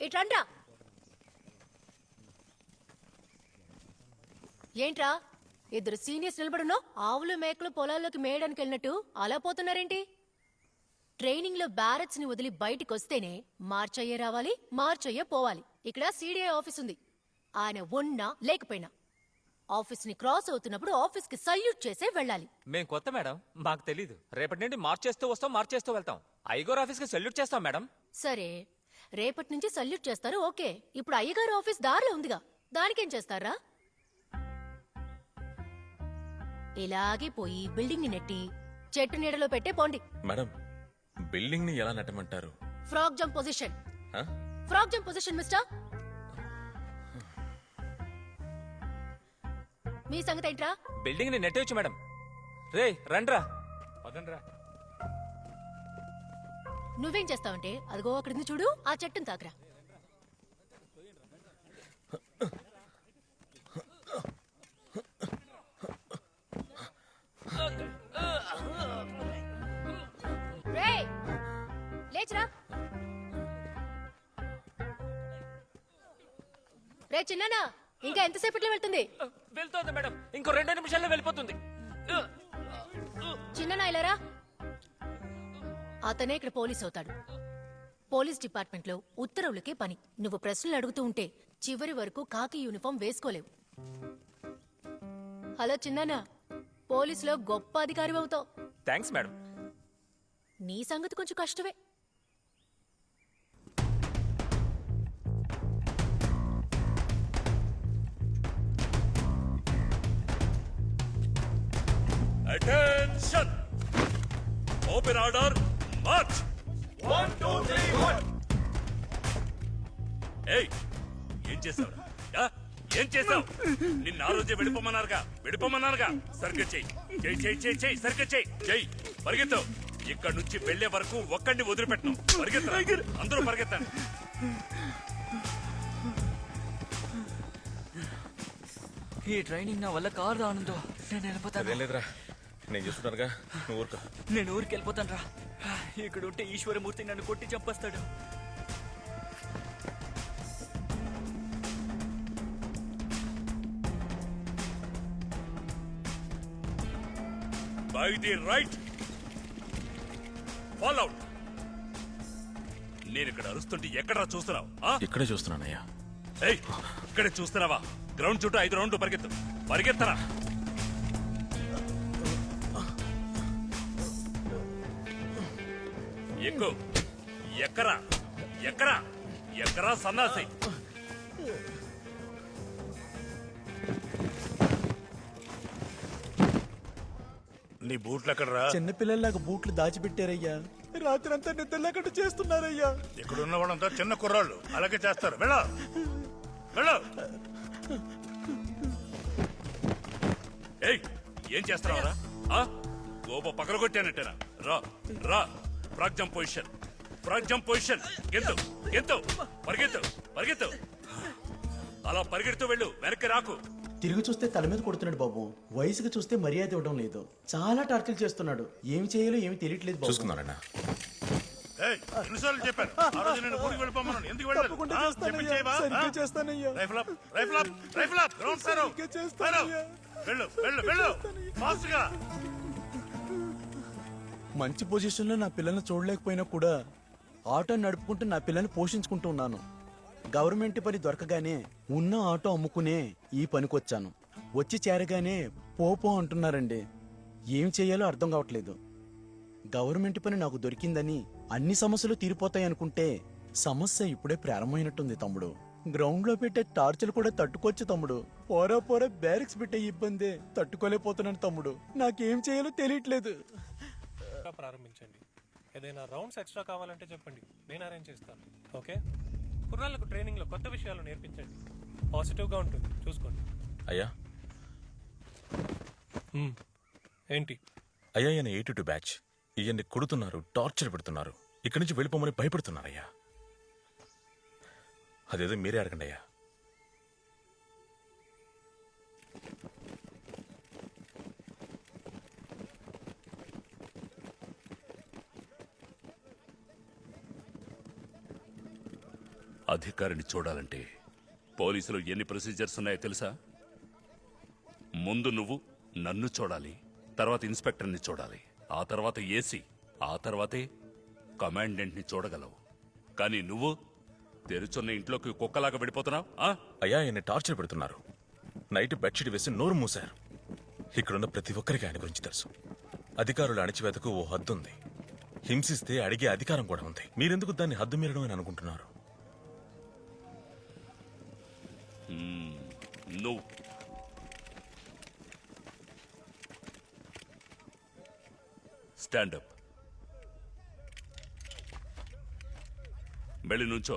ఇట్రండ్రా ఏంట్రా ఇద్దరు సీనియర్స్ నిలబడున్నా ఆవులు మేకలు పొలాల్లోకి మేయడానికి వెళ్ళినట్టు అలా పోతున్నారేంటి? ట్రైనింగ్లో బ్యారెట్స్ని వదిలి బయటికి వస్తేనే మార్చయ్యే రావాలి మార్చయ్యే పోవాలి. ఇక్కడ సీడీఐ ఆఫీస్ ఉంది. ఆయన ఉన్నా లేకపోయినా ఆఫీస్ని క్రాస్ అవుతున్నప్పుడు ఆఫీస్కి సల్యూట్ చేసే వెళ్ళాలి. మేం కొత్త మేడం మాకు తెలీదు. రేపటి నుండి మార్చేస్తూ వస్తాం మార్చేస్తూ వెళ్తాం. ఐగోర్ ఆఫీస్కి సెల్యూట్ చేస్తాం మేడం. సరే రేపటి నుంచి సల్యూట్ చేస్తారు ఓకే. ఇప్పుడు అయ్యగారు ఆఫీస్ దారిలో ఉందిగా. దానికేం చేస్తారా? ఇలాగే పోయి బిల్డింగ్ని నెట్టి చెట్టు నీడలో పెట్టే పోండి. మేడం బిల్డింగ్ని ఎలా నెట్టమంటారు? Frog jump position. ఆ? Frog jump position mister. మీ సంగతి ఏంట్రా? బిల్డింగ్ని నెట్టేయచ్చు మేడం. రే రండ్రా. పదండ్రా. నువ్వేం చేస్తావంటే అదిగో అక్కడి చూడు ఆ చెట్టుని తాకరా. లేచురా. రే చిన్నానా ఇంకా ఎంతసేపట్లో వెళ్తుంది? వెళ్తోంది మేడం ఇంకో రెండు నిమిషాల్లో వెళ్ళిపోతుంది. చిన్న నాయలరా అతనే ఇక్కడ పోలీస్ అవుతాడు. పోలీస్ డిపార్ట్మెంట్లో ఉత్తర్వులకే పని. నువ్వు ప్రశ్నలు అడుగుతూ ఉంటే చివరి వరకు కాకి యూనిఫామ్ వేసుకోలేవు. హలో చిన్నానా పోలీసులో గొప్ప అధికారి అవుతావు. Thanks madam. నీ సంగతి కొంచెం కష్టమే. Attention open order march one two three one ఏయ్ ఏం చేసావు? ఏం చేసావు? నిన్న ఆ రోజే విడిపోమన్నారుగా విడిపోమన్నారుగా. సరిగ్గా చెయ్యి చెయ్యి చెయ్యి చెయ్యి చెయ్యి సరిగ్గా చెయ్యి చెయ్యి పరిగెత్తు. ఇక్కడ నుంచి వెళ్ళే వరకు ఒక్కడిని వదిలిపెట్టను. పరిగెత్తు అందరూ పరిగెత్తండి. ఈ ట్రైనింగ్ నా వల్ల కాదు ఆనందో నేను వెళ్ళిపోతాను. లేదురా. నేను చూస్తున్నానుగా నువ్వు ఊరుకో. నేను ఊరికి వెళ్ళిపోతాను రా ఇక్కడ ఉంటే ఈశ్వరమూర్తి నన్ను కొట్టి చంపేస్తాడు. By the right follow out నేను ఇక్కడ అరుస్తుంటే ఎక్కడా చూస్తున్నావు? ఆ? ఇక్కడే చూస్తున్నానయ్యా. ఏయ్ ఇక్కడే చూస్తున్నావా? గ్రౌండ్ చుట్టూ ఐదు రౌండ్లు పరిగెత్తు. పరిగెత్తరా? ఎక్కు. ఎక్కరా? ఎక్కరా? ఎక్కరా సన్నాసి? నీ బూట్లు ఎక్కడరా? చిన్నపిల్లల్లాగా బూట్లు దాచిపెట్టారయ్యా. రాత్రంతా నిద్ర లేకుండా చేస్తున్నారయ్యా. ఇక్కడ ఉన్న వాళ్ళంతా చిన్న కుర్రాళ్ళు. అలాగే చేస్తారు. వెళ్ళ. వెళ్ళ. ఏయ్ ఏం చేస్తున్నావురా? ఆ? గోప పగలగొట్టానంటేనా? రా రా. Frog jump position. Frog jump position. గెంతు గెంతు పరిగెత్తు పరిగెత్తు. అలా పరిగెడుతూ వెళ్ళు వెనక్కి రాకు. తిరిగి చూస్తే తల మీద కొడుతున్నాడు బాబు. వయసుకు చూస్తే మర్యాద ఇవ్వడం లేదు. చాలా టార్చర్ చేస్తున్నాడు. ఏమి చేయాలో ఏమి తెలియట్లేదు బాబు. ఎన్నిసార్లు చెప్పాను? ఆ రోజు నేను ఊరికి వెళ్ళిపోమన్నాను. ఎందుకు వెళ్ళలేదు? తప్పకుండా ఆ? చేస్తానయ్యా. చెప్పింది చేయవా? సరిగ్గా ఆ? చేస్తానయ్యా. Rifle up rifle up rifle up. Ground sir సరిగ్గా చేస్తానయ్యా. వెళ్ళు వెళ్ళు వెళ్ళు. ఫాస్ట్గా. మంచి పొజిషన్లో నా పిల్లల్ని చూడలేకపోయినా కూడా ఆటో నడుపుకుంటూ నా పిల్లల్ని పోషించుకుంటూ ఉన్నాను. గవర్నమెంట్ పని దొరకగానే ఉన్న ఆటో అమ్ముకునే ఈ పనికొచ్చాను. వచ్చి చేరగానే పోపో అంటున్నారండి. ఏం చేయాలో అర్థం కావట్లేదు. గవర్నమెంట్ పని నాకు దొరికిందని అన్ని సమస్యలు తీరిపోతాయి అనుకుంటే సమస్య ఇప్పుడే ప్రారంభమైనట్టుంది తమ్ముడు. గ్రౌండ్లో పెట్టే టార్చర్ కూడా తట్టుకోవచ్చు తమ్ముడు. పోరా పోరా బ్యారిక్స్ పెట్టే ఇబ్బందే. తట్టుకోలేకపోతున్నాను తమ్ముడు. నాకేం చేయాలో తెలియట్లేదు. గా ప్రారంభించండి. ఏదైనా రౌండ్స్ ఎక్స్ట్రా కావాలంటే చెప్పండి. నేను అరేంజ్ చేస్తాను. ఓకే? కుర్రాళ్ళకు ట్రైనింగ్లో కొత్త విషయాలు నేర్పించండి. పాజిటివ్గా ఉంటుంది. చూసుకోండి. అయ్యా. మ్మ్. ఏంటి? అయ్యా ఈయన ఎయిటీ టూ బ్యాచ్ ఈయన్ని కొడుతున్నారు టార్చర్ పెడుతున్నారు. ఇక్కడి నుంచి వెళ్ళిపోమని భయపెడుతున్నారయ్యా. అదేదో మీరే అడగండి అయ్యా. అధికారిని చూడాలంటే పోలీసులు ఎన్ని ప్రొసీజర్స్ ఉన్నాయో తెలుసా? ముందు నువ్వు నన్ను చూడాలి తర్వాత ఇన్స్పెక్టర్ని చూడాలి ఆ తర్వాత ఏసీ ఆ తర్వాతే కమాండెంట్ని చూడగలవు. కానీ నువ్వు తెరుచున్న ఇంట్లోకి కుక్కలాగా వెళ్ళిపోతున్నావు ఆ? అయ్యా ఈయన్ని టార్చర్ పెడుతున్నారు. నైట్ బెడ్షీట్ వేసి నోరు మూశారు. ఇక్కడున్న ప్రతి ఒక్కరికి ఆయన గురించి తెలుసు. అధికారుల అణచివేతకు ఓ హద్దు ఉంది హింసిస్తే అడిగే అధికారం కూడా ఉంది. మీరెందుకు దాన్ని హద్దు మీరడం అని అనుకుంటున్నారు? నువ్వు స్టాండప్ వెళ్ళి నుంచో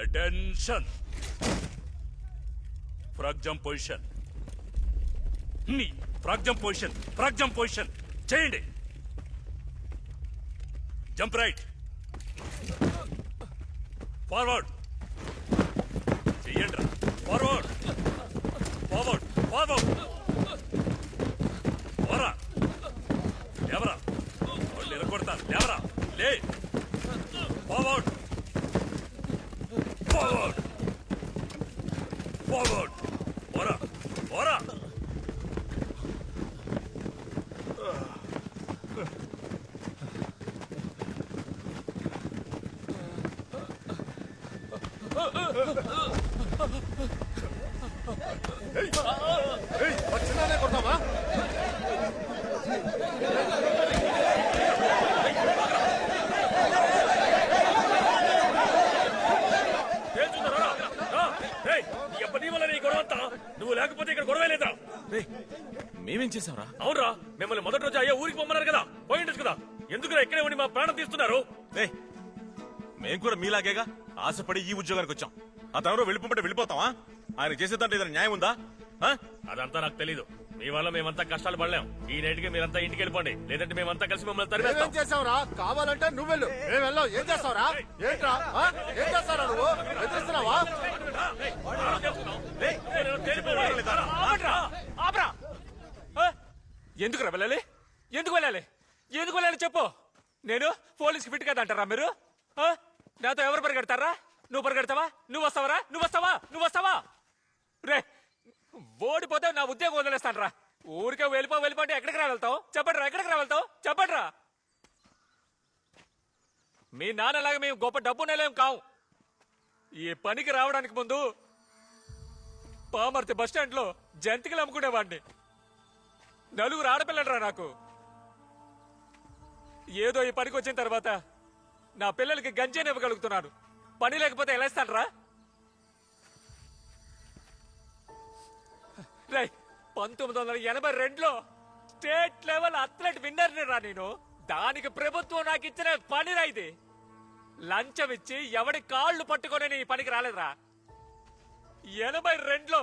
అటెన్షన్ ఫ్రాగ్ జంప్ పొజిషన్ నీ frog jump position frog jump position. చేయండి. Jump right. ఫార్వర్డ్. చెయ్యండి ఫార్వర్డ్. ఫార్వర్డ్. ఫార్వర్డ్. పోరా. లేవరా. వాళ్ళు ఎరగొడతారు లేవరా. లే. ఫార్వర్డ్. ఫార్వర్డ్. ఫార్వర్డ్ పోరా పోరా తేల్చుందరా? రా. రేయ్, ఈ అబ్బ నీ వల్ల నీ గొడవ అంతా. నువ్వు లేకపోతే ఇక్కడ గొడవ లేదా రేయ్, మేమేం చేసావురా అవునరా మిమ్మల్ని మొదటి రోజు అయ్యా ఊరికి పొమ్మన్నారు కదా పోయిండొచ్చు కదా ఎందుకురా ఇక్కడే ఉండి మా ప్రాణం తీస్తున్నారు మేం కూడా మీలాగేగా ఆశపడి ఈ ఉద్యోగానికి వచ్చాం ఆ తర్వాత వెళ్ళిపోమంటే వెళ్ళిపోతావా ఆయన చేసే దాంట్లో ఏదైనా న్యాయం ఉందా ఆ? అదంతా నాకు తెలీదు మీ వల్ల మేమంతా కష్టాలు పడలేం ఈ నైట్కి మీరంతా ఇంటికి వెళ్ళిపోండి లేదంటే మేమంతా కలిసి మిమ్మల్ని మేమేం తరిమేస్తాం చేసావురా కావాలంటే నువ్వు వెళ్ళు మేము వెళ్ళాం ఏం చేస్తావురా ఏంట్రా ఆ? ఏం చేస్తారా నువ్వు బెదిరిస్తున్నావా ఆపరా ఆ? ఎందుకు రా వెళ్ళాలి? ఎందుకు వెళ్ళాలి? ఎందుకు వెళ్ళాలి చెప్పు. నేను పోలీస్కి ఫిట్ కదా అంటారా మీరు నాతో ఎవరు పరిగెడతారా? నువ్వు పరిగెడతావా? నువ్వు వస్తావరా? నువ్వు వస్తావా? నువ్వు వస్తావా? రే ఓడిపోతే నా ఉద్యోగం వదిలేస్తాను రా. ఊరికే వెళ్ళిపో వెళ్ళిపో అంటే ఎక్కడికి రా చెప్పండి రా ఎక్కడికి రావెళ్తావు చెప్పండి రా. మీ నాన్నలాగా మేము గొప్ప డబ్బు నెలేం కావు. ఈ పనికి రావడానికి ముందు పామర్తి బస్టాండ్లో జంతికలు అమ్ముకునేవాడిని. నలుగురు ఆడపిల్లడరా నాకు? ఏదో ఈ పనికి వచ్చిన తర్వాత నా పిల్లలకి గంజేని ఇవ్వగలుగుతున్నాను. పని లేకపోతే ఎలా ఇస్తాడరా? రై పంతొమ్మిది వందల ఎనభై రెండులో స్టేట్ లెవెల్ అథ్లెట్ విన్నర్ని రా నేను. దానికి ప్రభుత్వం నాకు ఇచ్చిన పని రా ఇది. లంచం ఇచ్చి ఎవడి కాళ్ళు పట్టుకొని ఈ పనికి రాలేదురా. ఎనభై రెండులో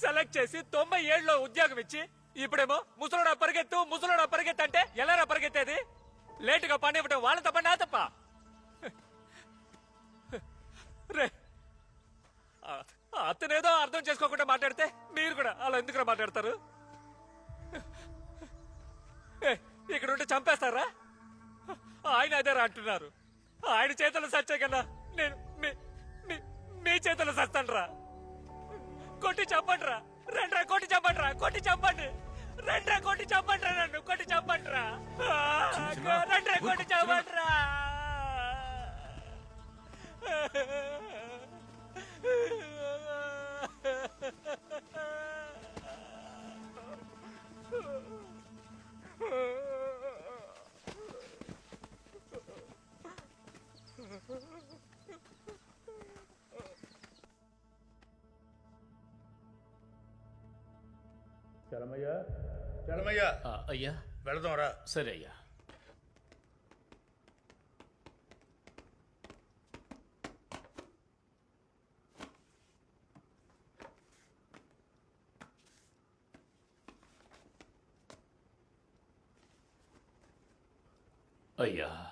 సెలెక్ట్ చేసి తొంభై ఏడులో ఉద్యోగం ఇచ్చి ఇప్పుడేమో ముసలోడా పరిగెత్తు ముసలోడా పరిగెత్తు అంటే ఎలా పరిగెత్తేది? లేటుగా పని ఇవ్వటం వాళ్ళ తప్ప నా తప్ప. రే అతనేదో అర్థం చేసుకోకుండా మాట్లాడితే మీరు కూడా అలా ఎందుకు మాట్లాడతారు? ఏ, ఇక్కడ ఉంటే చంపేస్తారా? ఆయన అదే రా అంటున్నారు. ఆయన చేతులు సచ్చే కదా నేను మీ- మీ- మీ చేతులు సస్తాను కొట్టి చంపండి రా రండ్రా కొట్టి చంపండి రా కొట్టి చంపండి. రండ్రా కొట్టి చంపండి రా నన్ను కొట్టి చంపండి రా రండ్రా కొట్టి చంపండి అయ్యా. వెళదాం రా. సరే అయ్యా. అయ్యా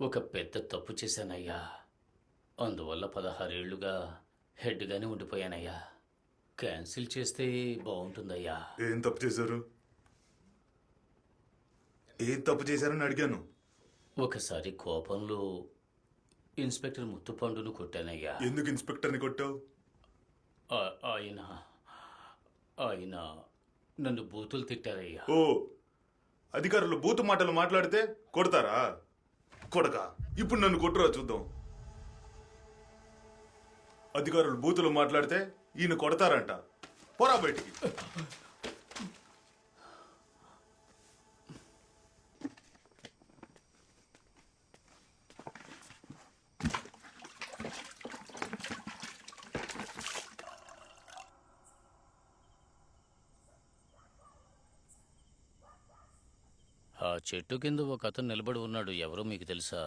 ఒక పెద్ద తప్పు చేశానయ్యా. అందువల్ల పదహారేళ్ళుగా హెడ్గానే ఉండిపోయానయ్యా. క్యాన్సిల్ చేస్తే బాగుంటుందయ్యా. ఏం తప్పు చేశారు? ఏం తప్పు చేశారని అడిగాను. ఒకసారి కోపంలో ఇన్స్పెక్టర్ ముత్తుపండును కొట్టానయ్యా. ఎందుకు ఇన్స్పెక్టర్ని కొట్టావు? ఆ- ఆయన ఆయన నన్ను బూతులు తిట్టారయ్యా. ఓ అధికారులు బూతు మాటలు మాట్లాడితే కొడతారా? కొడక ఇప్పుడు నన్ను కొట్టురా చూద్దాం. అధికారులు బూతులు మాట్లాడితే ఈయన కొడతారంట. పోరా బయటికి. ఆ చెట్టు కింద ఒక అతను నిలబడి ఉన్నాడు. ఎవరో మీకు తెలుసా?